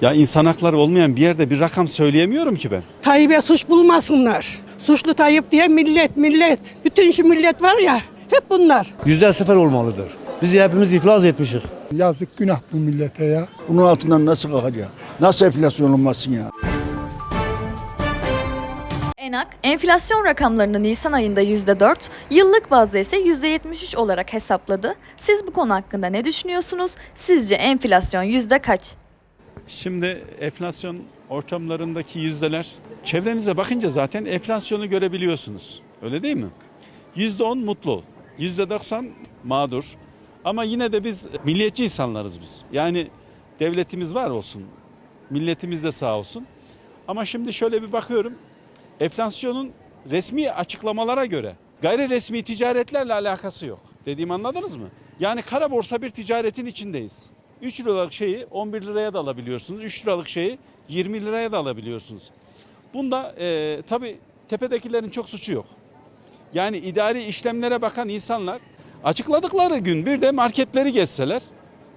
Ya insan hakları olmayan bir yerde bir rakam söyleyemiyorum ki ben. Tayyip'e suç bulmasınlar. Suçlu Tayyip diye millet millet. Bütün şu millet var ya hep bunlar. Yüzde sıfır olmalıdır. Biz hepimiz iflas etmişiz. Yazık günah bu millete ya. Bunun altından nasıl kalkacak? Nasıl enflasyon olmasın ya? ENAK, enflasyon rakamlarını Nisan ayında %4, yıllık bazda ise %73 olarak hesapladı. Siz bu konu hakkında ne düşünüyorsunuz? Sizce enflasyon yüzde kaç? Şimdi enflasyon ortamlarındaki yüzdeler çevrenize bakınca zaten enflasyonu görebiliyorsunuz. Öyle değil mi? %10 mutlu, %90 mağdur. Ama yine de biz milliyetçi insanlarız biz. Yani devletimiz var olsun, milletimiz de sağ olsun. Ama şimdi şöyle bir bakıyorum. Enflasyonun resmi açıklamalara göre gayri resmi ticaretlerle alakası yok. Dediğimi anladınız mı? Yani kara borsa bir ticaretin içindeyiz. 3 liralık şeyi 11 liraya da alabiliyorsunuz. 3 liralık şeyi 20 liraya da alabiliyorsunuz. Bunda e, tabii tepedekilerin çok suçu yok. Yani idari işlemlere bakan insanlar açıkladıkları gün bir de marketleri gezseler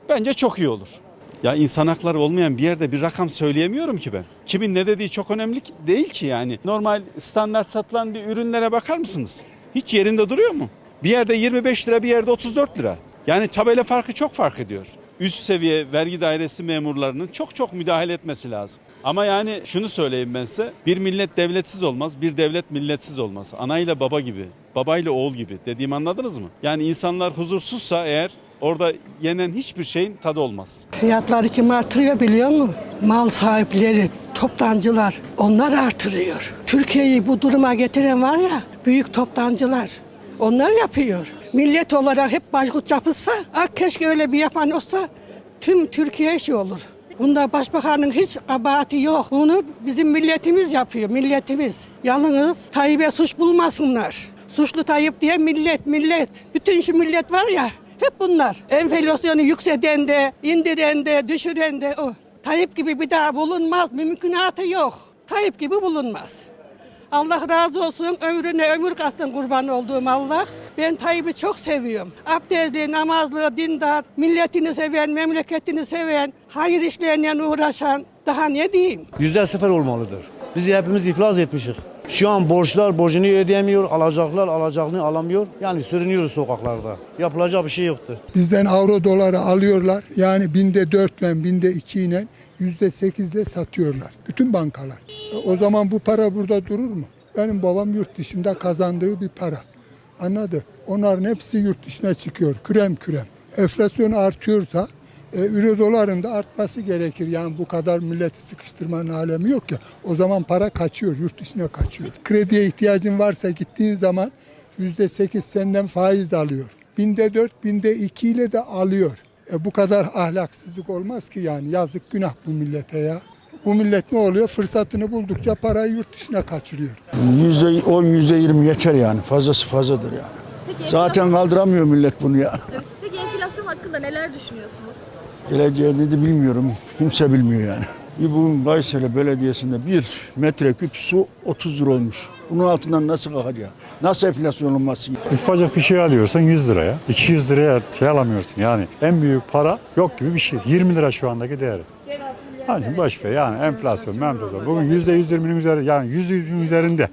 bence çok iyi olur. Ya insan hakları olmayan bir yerde bir rakam söyleyemiyorum ki ben. Kimin ne dediği çok önemli değil ki yani. Normal standart satılan bir ürünlere bakar mısınız? Hiç yerinde duruyor mu? Bir yerde 25 lira bir yerde 34 lira. Yani tabela farkı çok fark ediyor. Üst seviye vergi dairesi memurlarının çok çok müdahale etmesi lazım. Ama yani şunu söyleyeyim ben size. Bir millet devletsiz olmaz, bir devlet milletsiz olmaz. Anayla baba gibi, babayla oğul gibi. Dediğimi anladınız mı? Yani insanlar huzursuzsa eğer orada yenen hiçbir şeyin tadı olmaz. Fiyatları kim artırıyor biliyor musun? Mal sahipleri, toptancılar onlar artırıyor. Türkiye'yi bu duruma getiren var ya büyük toptancılar. Onlar yapıyor. Millet olarak hep başkut yapılsa, ah keşke öyle bir yapan olsa tüm Türkiye şey olur. Bunda başbakanın hiç kabahati yok. Bunu bizim milletimiz yapıyor, milletimiz. Yalnız Tayyip'e suç bulmasınlar. Suçlu Tayyip diye millet, millet. Bütün şu millet var ya, hep bunlar. Enflasyonu yükselten de, indiren de, düşüren de o. Tayyip gibi bir daha bulunmaz, mümkünatı yok. Tayyip gibi bulunmaz. Allah razı olsun, ömrüne ömür katsın kurban olduğum Allah. Ben Tayyip'i çok seviyorum. Abdestli, namazlı, dindar, milletini seven, memleketini seven, hayır işlerine uğraşan. Daha ne diyeyim? Yüzde sıfır olmalıdır. Biz hepimiz iflas etmişiz. Şu an borçlar borcunu ödeyemiyor, alacaklar alacağını alamıyor. Yani sürünüyoruz sokaklarda. Yapılacak bir şey yoktur. Bizden avro doları alıyorlar. Yani binde dörtle, binde iki ile yüzde sekizle satıyorlar. Bütün bankalar. E, O zaman bu para burada durur mu? Benim babam yurt dışında kazandığı bir para. Anladı? Onların hepsi yurt dışına çıkıyor. Kürem kürem. Enflasyon artıyorsa e, euro doların da artması gerekir. Yani bu kadar milleti sıkıştırmanın alemi yok ya. O zaman para kaçıyor, yurt dışına kaçıyor. Krediye ihtiyacın varsa gittiğin zaman yüzde sekiz senden faiz alıyor. Binde dört, binde iki ile de alıyor. E bu kadar ahlaksızlık olmaz ki yani. Yazık günah bu millete ya. Bu millet ne oluyor? Fırsatını buldukça parayı yurt dışına kaçırıyor. Yüzde on, yüzde yirmi yeter yani. Fazlası fazladır yani. Zaten kaldıramıyor millet bunu ya. Peki enflasyon hakkında neler düşünüyorsunuz? Geleceğini de bilmiyorum. Kimse bilmiyor yani. Bir bugün Kayseri Belediyesi'nde bir metreküp su 30 lira olmuş. Bunun altından nasıl kalkacak? Nasıl enflasyon olmasın? Ufacık bir şey alıyorsan 100 liraya, 200 liraya şey alamıyorsun. Yani en büyük para yok gibi bir şey. 20 lira şu andaki değeri. Yani boş ver yani enflasyon, enflasyon. Bugün %120'nin üzeri yani %100'ün üzerinde.